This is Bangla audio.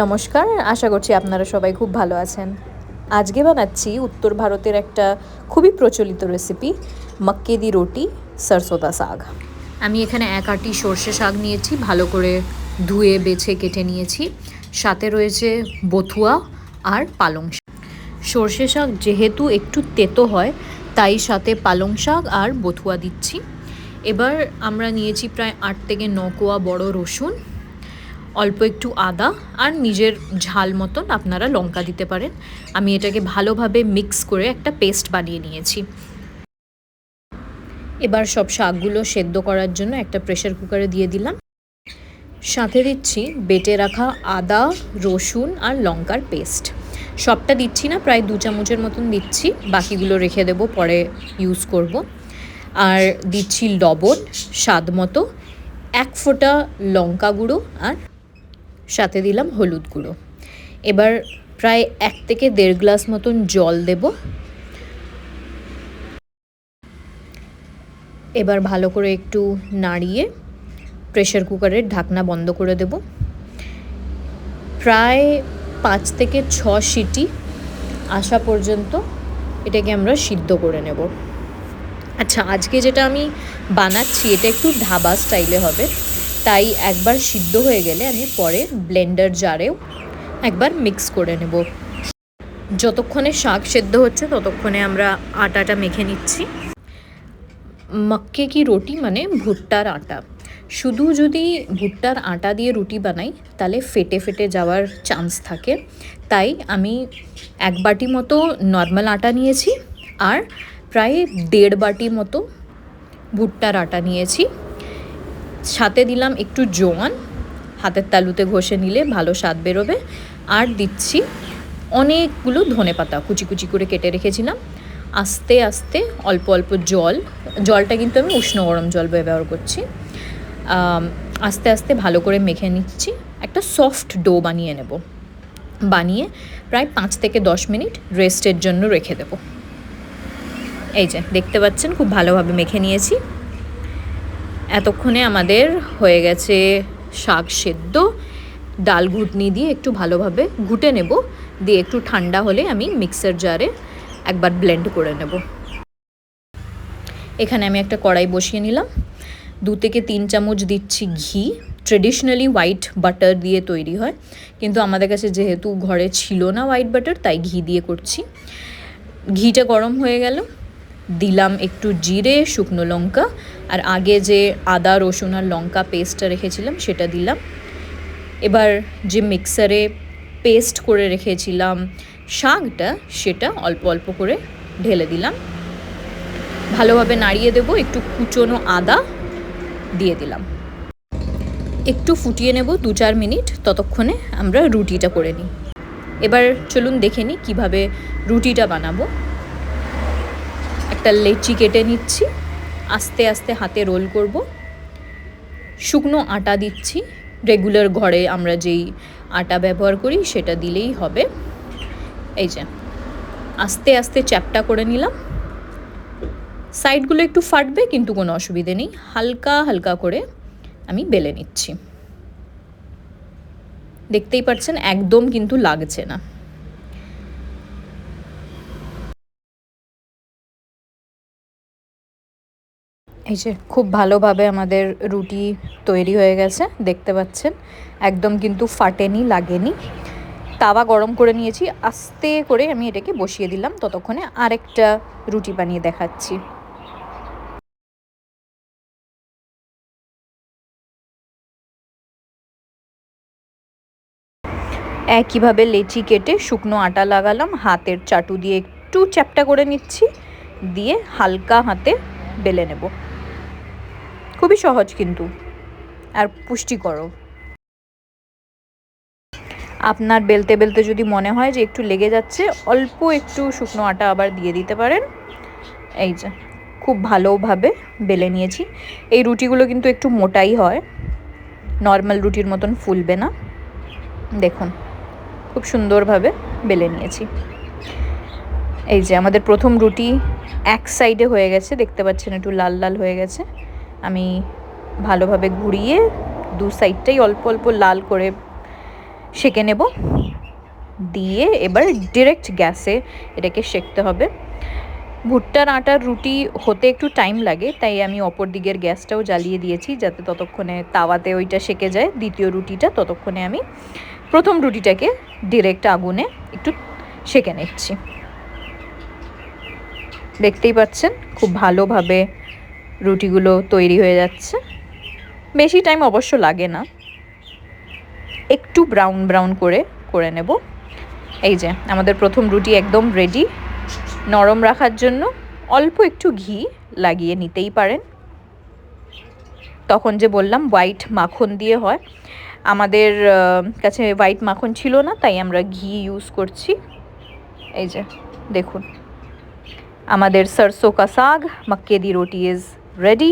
নমস্কার, আশা করছি আপনারা সবাই খুব ভালো আছেন। আজকে বানাচ্ছি উত্তর ভারতের একটা খুবই প্রচলিত রেসিপি মক্কে দি রুটি, সরসোদা শাক। আমি এখানে এক আটি সর্ষে শাক নিয়েছি, ভালো করে ধুয়ে, বেছে, কেটে নিয়েছি। সাথে রয়েছে বথুয়া আর পালং শাক। সর্ষে শাক যেহেতু একটু তেতো হয়, তাই সাথে পালং শাক আর বথুয়া দিচ্ছি। এবার আমরা নিয়েছি প্রায় আট থেকে ন কোয়া বড় রসুন। অল্প একটু আদা আর নিজের ঝাল মতন আপনারা লঙ্কা দিতে পারেন। আমি এটাকে ভালোভাবে মিক্স করে একটা পেস্ট বানিয়ে নিয়েছি। এবার সব শাকগুলো সেদ্ধ করার জন্য একটা প্রেশার কুকারে দিয়ে দিলাম। সাথে দিচ্ছি বেটে রাখা আদা, রসুন আর লঙ্কার পেস্ট সবটা দিচ্ছি না, প্রায় দু চামচের মতন দিচ্ছি। বাকিগুলো রেখে দেবো, পরে ইউজ করব। আর দিচ্ছি লবণ, স্বাদ মতো। এক ফোঁটা লঙ্কা গুঁড়ো আর সাথে দিলাম হলুদ গুঁড়ো। এবার প্রায় এক থেকে দেড় গ্লাস মতন জল দেব। এবার ভালো করে একটু নাড়িয়ে প্রেশার কুকারের ঢাকনা বন্ধ করে দেব। প্রায় পাঁচ থেকে ছ সিটি আসা পর্যন্ত এটাকে আমরা সিদ্ধ করে নেব। আচ্ছা আজকে যেটা আমি বানাচ্ছি এটা একটু ধাবা স্টাইলে হবে। তাই একবার সিদ্ধ হয়ে গেলে আমি পরে ব্লেন্ডার জারেও একবার মিক্স করে নেব। যতক্ষণে শাক সেদ্ধ হচ্ছে ততক্ষণে আমরা আটাটা মেখে নিচ্ছি। মক্কে কি রুটি মানে ভুট্টার আটা। শুধু যদি ভুট্টার আটা দিয়ে রুটি বানাই, তাহলে ফেটে ফেটে যাওয়ার চান্স থাকে। তাই আমি এক বাটি মতো নর্মাল আটা নিয়েছি আর প্রায় দেড় বাটি মতো ভুট্টার আটা নিয়েছি। সাথে দিলাম একটু জোয়ান, হাতের তালুতে ঘষে নিলে ভালো স্বাদ বেরোবে। আর দিচ্ছি অনেকগুলো ধনে পাতা, কুচি কুচি করে কেটে রেখেছিলাম। আস্তে আস্তে অল্প অল্প জল, জলটা কিন্তু আমি উষ্ণ গরম জল ব্যবহার করছি। আস্তে আস্তে ভালো করে মেখে নিচ্ছি। একটা সফট ডো বানিয়ে নেব। বানিয়ে প্রায় পাঁচ থেকে দশ মিনিট রেস্টের জন্য রেখে দেব। এই যে, দেখতে পাচ্ছেন, খুব ভালোভাবে মেখে নিয়েছি। এতক্ষণে আমাদের হয়ে গেছে শাক সেদ্ধ। ডাল ঘুটনি দিয়ে একটু ভালোভাবে ঘুটে নেব। দিয়ে একটু ঠান্ডা হলে আমি মিক্সার জারে একবার ব্লেন্ড করে নেব। এখানে আমি একটা কড়াই বসিয়ে নিলাম। দু থেকে তিন চামচ দিচ্ছি ঘি। ট্রেডিশনালি হোয়াইট বাটার দিয়ে তৈরি হয়। কিন্তু আমাদের কাছে যেহেতু ঘরে ছিল না হোয়াইট বাটার, তাই ঘি দিয়ে করছি। ঘিটা গরম হয়ে গেল। দিলাম একটু জিরে, শুকনো লঙ্কা, আর আগে যে আদা, রসুন আর লঙ্কা পেস্টটা রেখেছিলাম, সেটা দিলাম। এবার যে মিক্সারে পেস্ট করে রেখেছিলাম শাকটা, সেটা অল্প অল্প করে ঢেলে দিলাম। ভালোভাবে নাড়িয়ে দেব, একটু কুচনো আদা দিয়ে দিলাম। একটু ফুটিয়ে নেব দু চার মিনিট, ততক্ষণে আমরা রুটিটা করে নিই। এবার চলুন দেখে নিই কীভাবে রুটিটা বানাবো। একটা লেচি কেটে নিচ্ছি। আস্তে আস্তে হাতে রোল করব। শুকনো আটা দিচ্ছি। রেগুলার ঘরে আমরা যেই আটা ব্যবহার করি সেটা দিলেই হবে। এই যে, আস্তে আস্তে চ্যাপটা করে নিলাম। সাইডগুলো একটু ফাটবে কিন্তু কোনো অসুবিধে নেই। হালকা হালকা করে আমি বেলে নিচ্ছি। দেখতেই পাচ্ছেন একদম কিন্তু লাগছে না। এই যে খুব ভালোভাবে আমাদের রুটি তৈরি হয়ে গেছে, দেখতে পাচ্ছেন। একদম কিন্তু ফাটেনি, লাগেনি। তাওয়া গরম করে নিয়েছি, আস্তে করে আমি এটাকে বসিয়ে দিলাম, ততক্ষণে আরেকটা রুটি বানিয়ে দেখাচ্ছি। একইভাবে লেচি কেটে শুকনো আটা লাগালাম, হাতের চাটু দিয়ে একটু চ্যাপটা করে নিচ্ছি, দিয়ে হালকা হাতে বেলে নেব। খুবই সহজ কিন্তু। আর পুষ্টিকরও। আপনার বেলতে বেলতে যদি মনে হয় যে একটু লেগে যাচ্ছে, অল্প একটু শুকনো আটা আবার দিয়ে দিতে পারেন। এই যে, খুব ভালোভাবে বেলে নিয়েছি। এই রুটিগুলো কিন্তু একটু মোটাই হয়। নর্মাল রুটির মতন ফুলবে না। দেখুন, খুব সুন্দরভাবে বেলে নিয়েছি। এই যে, আমাদের প্রথম রুটি এক সাইডে হয়ে গেছে, দেখতে পাচ্ছেন একটু লাল লাল হয়ে গেছে। আমি ভালোভাবে ঘুরিয়ে দু সাইডটাই অল্প অল্প লাল করে সেঁকে নেব। দিয়ে এবার ডিরেক্ট গ্যাসে এটাকে সেঁকতে হবে। ভুট্টার আটার রুটি হতে একটু টাইম লাগে, তাই আমি অপর দিকের গ্যাসটাও জ্বালিয়ে দিয়েছি যাতে ততক্ষণে তাওয়াতে ওইটা সেঁকে যায়। দ্বিতীয় রুটিটা ততক্ষণে আমি প্রথম রুটিটাকে ডিরেক্ট আগুনে একটু সেঁকে নিচ্ছি। দেখতেই পাচ্ছেন, খুব ভালোভাবে রুটিগুলো তৈরি হয়ে যাচ্ছে। বেশি টাইম অবশ্য লাগে না। একটু ব্রাউন ব্রাউন করে করে নেব। এই যে, আমাদের প্রথম রুটি একদম রেডি নরম রাখার জন্য অল্প একটু ঘি লাগিয়ে নিতেই পারেন। তখন যে বললাম হোয়াইট মাখন দিয়ে হয়। আমাদের কাছে হোয়াইট মাখন ছিল না, তাই আমরা ঘি ইউজ করছি। এই যে, দেখুন। আমাদের সরসো কা শাক মক্কে রুটি ইজ রেডি